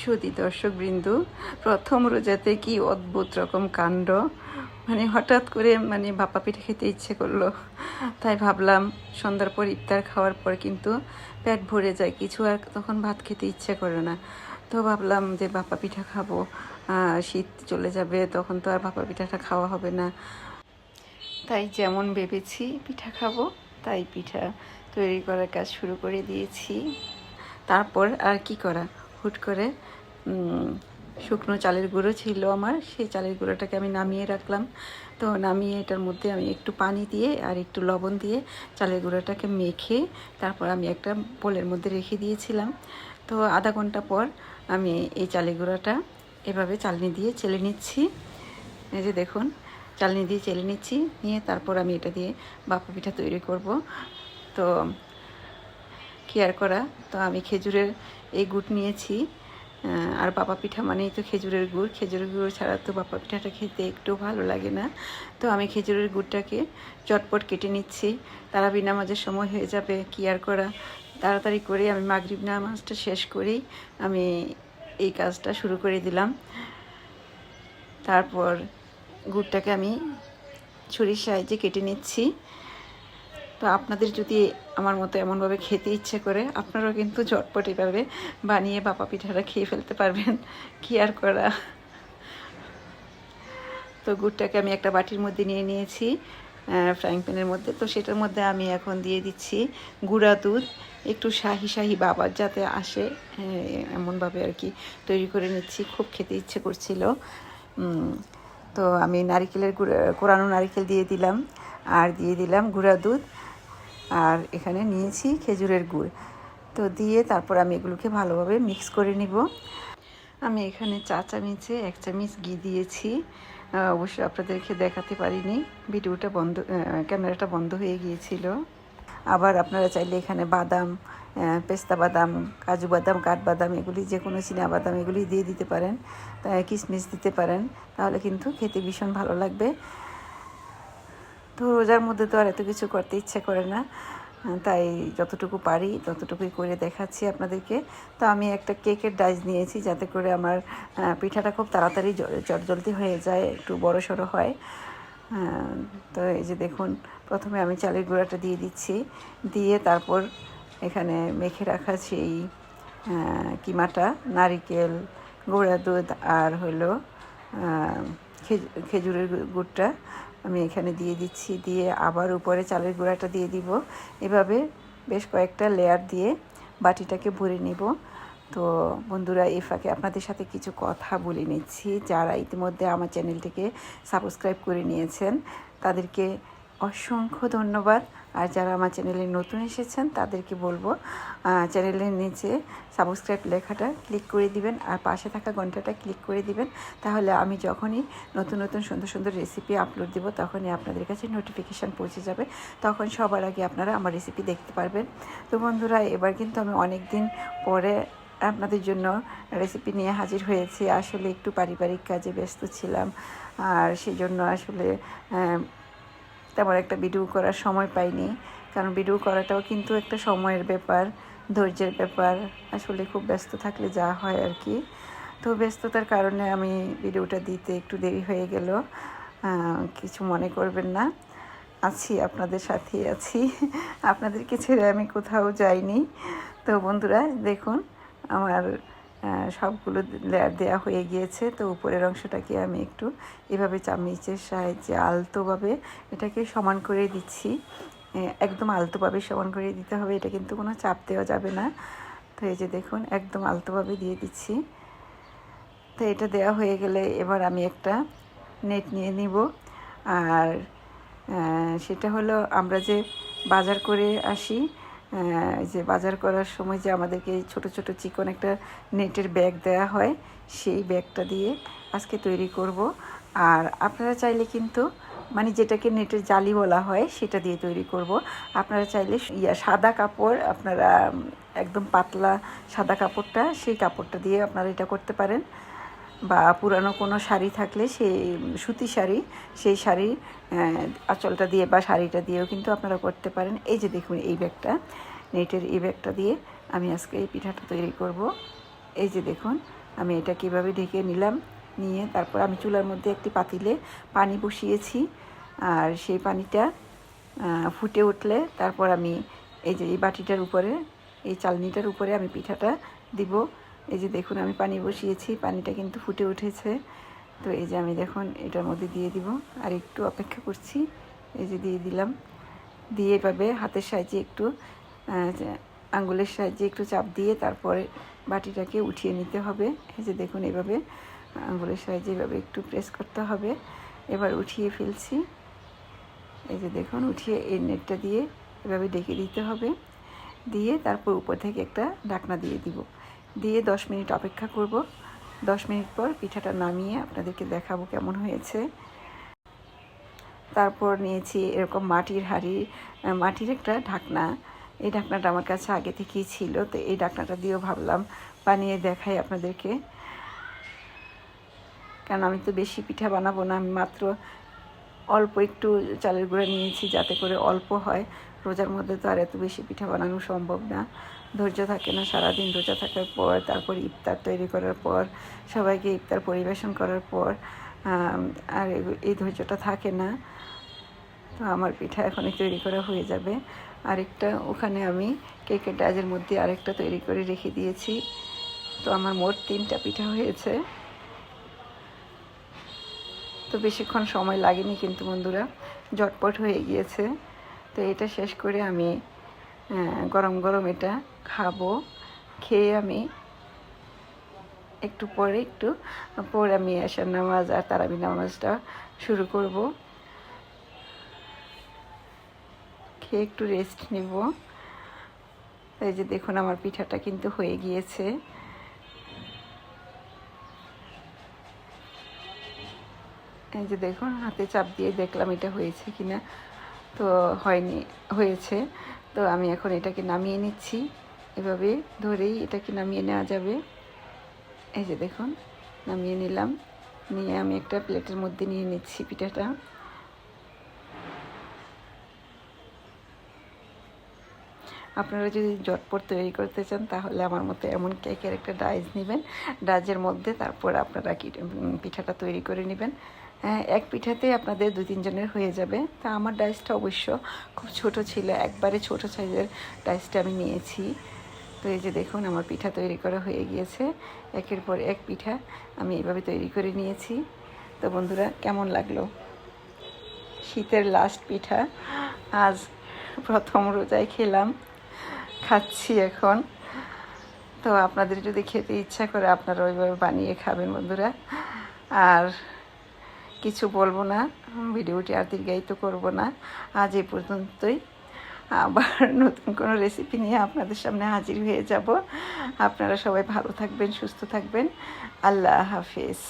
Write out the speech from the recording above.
সুদী দর্শকবৃন্দ, প্রথম রোজাতে কি অদ্ভুত রকম কাণ্ড? মানে হঠাৎ করে মানে ভাপা পিঠা খেতে ইচ্ছে করল, তাই ভাবলাম সন্ধ্যার পর ইফতার খাওয়ার পর কিন্তু পেট ভরে যায়, কিছু আর তখন ভাত খেতে ইচ্ছে করে না। তো ভাবলাম যে ভাপা পিঠা খাব শীত চলে যাবে, তখন তো আর ভাপা পিঠাটা খাওয়া হবে না। তাই যেমন ভেবেছি পিঠা খাব, তাই পিঠা তৈরি করার কাজ শুরু করে দিয়েছি। তারপর আর কি করা? হুট করে শুকনো চালের গুঁড়ো ছিল আমার, সেই চালের গুঁড়োটাকে আমি নামিয়ে রাখলাম। তো নামিয়ে এটার মধ্যে আমি একটু পানি দিয়ে আর একটু লবণ দিয়ে চালের গুঁড়োটাকে মেখে তারপর আমি একটা বোলের মধ্যে রেখে দিয়েছিলাম। তো আধা ঘণ্টা পর আমি এই চালের গুঁড়োটা এভাবে চালনি দিয়ে চেলে নিচ্ছি। এই যে দেখুন, চালনি দিয়ে চেলে নিচ্ছি, নিয়ে তারপর আমি এটা দিয়ে বাপা পিঠা তৈরি করব। তো কেয়ার করা? তো আমি খেজুরের এই গুড় নিয়েছি। আর বাপা পিঠা মানেই তো খেজুরের গুড়। খেজুরের গুড় ছাড়া তো বাপা পিঠাটা খেতে একটু ভালো লাগে না। তো আমি খেজুরের গুড়টাকে চটপট কেটে নিচ্ছি। তারাবি নামাজের সময় হয়ে যাবে, কি আর করা? তাড়াতাড়ি করে আমি মাগরিব নামাজটা শেষ করেই আমি এই কাজটা শুরু করে দিলাম। তারপর গুড়টাকে আমি ছুরির সাহায্যে কেটে নিচ্ছি। তো আপনাদের যদি আমার মতো এমনভাবে খেতে ইচ্ছে করে, আপনারাও কিন্তু ঝটপট এভাবে বানিয়ে বাপা পিঠাটা খেয়ে ফেলতে পারবেন। কি আর করা? তো গুড়টাকে আমি একটা বাটির মধ্যে নিয়ে নিয়েছি ফ্রাইং প্যানের মধ্যে। তো সেটার মধ্যে আমি এখন দিয়ে দিচ্ছি গুঁড়া দুধ, একটু শাহি শাহি বাবার যাতে আসে এমনভাবে আর কি তৈরি করে নিচ্ছি। খুব খেতে ইচ্ছে করছিল। তো আমি নারিকেলের গুঁড়া, কোরানো নারিকেল দিয়ে দিলাম। আর দিয়ে দিলাম গুঁড়া দুধ। আর এখানে নিয়েছি খেজুরের গুড়। তো দিয়ে তারপর আমি এগুলোকে ভালোভাবে মিক্স করে নিব। আমি এখানে চা চামিচে এক চামিচ ঘি দিয়েছি। অবশ্যই আপনাদেরকে দেখাতে পারিনি। ভিডিওটা বন্ধ ক্যামেরাটা বন্ধ হয়ে গিয়েছিল। আবার আপনারা চাইলে এখানে বাদাম পেস্তা বাদাম, কাজু বাদাম কাঠবাদাম এগুলি যে কোনো চীনা বাদাম এগুলি দিয়ে দিতে পারেন। কিশমিশ দিতে পারেন। তাহলে কিন্তু খেতে ভীষণ ভালো লাগবে। তো রোজার মধ্যে তো আর এত কিছু করতে ইচ্ছে করে না। তাই যতটুকু পারি, ততটুকুই করে দেখাচ্ছি আপনাদেরকে। তো আমি একটা কেকের ডাইস নিয়েছি যাতে করে আমার পিঠাটা খুব তাড়াতাড়ি জলদি হয়ে যায়, একটু বড় সড়ো হয়। তো এই যে দেখুন, প্রথমে আমি চালের গুঁড়াটা দিয়ে দিচ্ছি। দিয়ে তারপর এখানে মেখে রাখা সেই কিমাটা, নারিকেল, গুঁড়া দুধ আর হলো খেজুরের গুড়টা। আমি এখানে দিয়ে দিচ্ছি, দিয়ে আবার উপরে চালের গুঁড়াটা দিয়ে দিব। এভাবে বেশ কয়েকটা লেয়ার দিয়ে বাটিটাকে ভরে নিব। তো বন্ধুরা, এই ফাঁকে আপনাদের সাথে কিছু কথা বলে নিচ্ছি। যারা ইতিমধ্যে আমার চ্যানেলটিকে সাবস্ক্রাইব করে নিয়েছেন, তাদেরকে অসংখ্য ধন্যবাদ। আর যারা আমার চ্যানেলে নতুন এসেছেন, তাদেরকে বলব চ্যানেলের নিচে সাবস্ক্রাইব লেখাটা ক্লিক করে দিবেন আর পাশে থাকা ঘন্টাটা ক্লিক করে দিবেন। তাহলে আমি যখনই নতুন নতুন, সুন্দর সুন্দর রেসিপি আপলোড দেবো, তখনই আপনাদের কাছে নোটিফিকেশান পৌঁছে যাবে। তখন সবার আগে আপনারা আমার রেসিপি দেখতে পারবেন। তো বন্ধুরা, এবার কিন্তু আমি অনেক দিন পরে আপনাদের জন্য রেসিপি নিয়ে হাজির হয়েছি। আসলে একটু পারিবারিক কাজে ব্যস্ত ছিলাম। আর সেই জন্য আসলে তেমন একটা ভিডিও করার সময় পাইনি। কারণ ভিডিও করাটাও কিন্তু একটা সময়ের ব্যাপার, ধৈর্যের ব্যাপার। আসলে খুব ব্যস্ত থাকলে যা হয় আর কি। তো ব্যস্ততার কারণে আমি ভিডিওটা দিতে একটু দেরি হয়ে গেল। কিছু মনে করবেন না। আছি, আপনাদের সাথেই আছি। আপনাদেরকে ছেড়ে আমি কোথাও যাইনি। তো বন্ধুরা, দেখুন, আমার সবগুলো দেওয়া হয়ে গিয়েছে। তো উপরের অংশটাকে আমি একটু এভাবে চামচের সাহায্যে আলতোভাবে এটাকে সমান করে দিচ্ছি। একদম আলতোভাবে সমান করে দিতে হবে, এটা কিন্তু কোনো চাপ দেওয়া যাবে না। তো এই যে দেখুন, একদম আলতোভাবে দিয়ে দিচ্ছি। তো এটা দেওয়া হয়ে গেলে এবার আমি একটা নেট নিয়ে নিব। আর সেটা হলো আমরা যে বাজার করে আসি যে বাজার করার সময় যে আমাদেরকে ছোট ছোট চিকন একটা নেটের ব্যাগ দেওয়া হয়, সেই ব্যাগটা দিয়ে আজকে তৈরি করব। আর আপনারা চাইলে কিন্তু মানে যেটাকে নেটের জালি বলা হয়, সেটা দিয়ে তৈরি করব। আপনারা চাইলে ইয়া সাদা কাপড়, আপনারা একদম পাতলা সাদা কাপড়টা, সেই কাপড়টা দিয়ে আপনারা এটা করতে পারেন। বা পুরানো কোনো শাড়ি থাকলে সেই সুতি শাড়ি, সেই শাড়ির আঁচলটা দিয়ে বা শাড়িটা দিয়েও কিন্তু আপনারা করতে পারেন। এই যে দেখুন এই ব্যাগটা, নেটের এই ব্যাগটা দিয়ে আমি আজকে এই পিঠাটা তৈরি করব। এই যে দেখুন, আমি এটা কীভাবে ঢেকে নিলাম, নিয়ে তারপর আমি চুলার মধ্যে একটি পাতিলে পানি বসিয়েছি আর সেই পানিটা ফুটে উঠলে তারপর আমি এই যে এই বাটিটার উপরে, এই চালনিটার উপরে আমি পিঠাটা দিব। এই যে দেখুন, আমি পানি বসিয়েছি, পানিটা কিন্তু ফুটে উঠেছে। তো এই যে আমি দেখুন, এটার মধ্যে দিয়ে দিব। আর একটু অপেক্ষা করছি, এই যে দিয়ে দিলাম। দিয়ে এভাবে হাতের সাহায্যে একটু আঙ্গুলের সাহায্যে একটু চাপ দিয়ে তারপরে বাটিটাকে উঠিয়ে নিতে হবে। এই যে দেখুন, এভাবে আঙ্গুলের সাহায্যে এভাবে একটু প্রেস করতে হবে। এবার উঠিয়ে ফেলছি। এই যে দেখুন, উঠিয়ে এই নেটটা দিয়ে এভাবে ডেকে দিতে হবে। দিয়ে তারপর উপর থেকে একটা ঢাকনা দিয়ে দিব। দিয়ে দশ মিনিট অপেক্ষা করব। দশ মিনিট পর পিঠাটা নামিয়ে আপনাদেরকে দেখাবো কেমন হয়েছে। তারপর নিয়েছি এরকম মাটির হাঁড়ি মাটির একটা ঢাকনা। এই ঢাকনাটা আমার কাছে আগে থেকেই ছিল, তো এই ঢাকনাটা দিয়েও ভাবলাম বানিয়ে দেখাই আপনাদেরকে। কারণ আমি তো বেশি পিঠা বানাবো না, আমি মাত্র অল্প একটু চালের গুঁড়া নিয়েছি যাতে করে অল্প হয়। রোজার মধ্যে তো আর এত বেশি পিঠা বানানো সম্ভব না। ধৈর্য থাকে না, সারাদিন রোজা থাকার পর, তারপর ইফতার তৈরি করার পর, সবাইকে ইফতার পরিবেশন করার পর আর এই ধৈর্যটা থাকে না। তো আমার পিঠা এখনই তৈরি করা হয়ে যাবে। আরেকটা, ওখানে আমি কেকের ডাজের মধ্যে আরেকটা তৈরি করে রেখে দিয়েছি। তো আমার মোট তিনটা পিঠা হয়েছে। তো বেশিক্ষণ সময় লাগেনি কিন্তু বন্ধুরা, ঝটপট হয়ে গিয়েছে। তো এটা শেষ করে আমি গরম গরম এটা খাব। খেয়ে আমি একটু পরে একটু পরে আমি আসার নামাজ আর তারাবি নামাজটা শুরু করব। খেয়ে একটু রেস্ট নেব। এই যে দেখুন আমার পিঠাটা কিন্তু হয়ে গিয়েছে। এই যে দেখুন, হাতে চাপ দিয়ে দেখলাম এটা হয়েছে কিনা। তো হয়নি, হয়েছে। তো আমি এখন এটাকে নামিয়ে নিচ্ছি। এভাবে ধরেই এটাকে নামিয়ে নেওয়া যাবে। এই যে দেখুন, নামিয়ে নিলাম। নিয়ে আমি একটা প্লেটের মধ্যে নিয়ে নিচ্ছি পিঠাটা। আপনারা যদি জটপট তৈরি করতে চান তাহলে আমার মতো এমন কেকের একটা ডাইজ নেবেন। ডাইজের মধ্যে তারপর আপনারা কি পিঠাটা তৈরি করে নেবেন। হ্যাঁ, এক পিঠাতে আপনাদের দু তিনজনের হয়ে যাবে। তা আমার ডাইসটা অবশ্য খুব ছোট ছিল একবারে ছোট সাইজের ডাইসটা আমি নিয়েছি। তো এই যে দেখুন আমার পিঠা তৈরি করা হয়ে গিয়েছে। একের পর এক পিঠা আমি এভাবে তৈরি করে নিয়েছি। তো বন্ধুরা কেমন লাগল? শীতের লাস্ট পিঠা। আজ প্রথম রোজায় খেলাম। খাচ্ছি এখন। তো আপনাদের যদি খেতে ইচ্ছা করে আপনারা ওইভাবে বানিয়ে খাবেন বন্ধুরা। আর কিছু বলব না, ভিডিওটি আর দীর্ঘায়িত করব না। আজ এই পর্যন্তই। আবার নতুন কোনো রেসিপি নিয়ে আপনাদের সামনে হাজির হয়ে যাব। আপনারা সবাই ভালো থাকবেন, সুস্থ থাকবেন। আল্লাহ হাফিজ।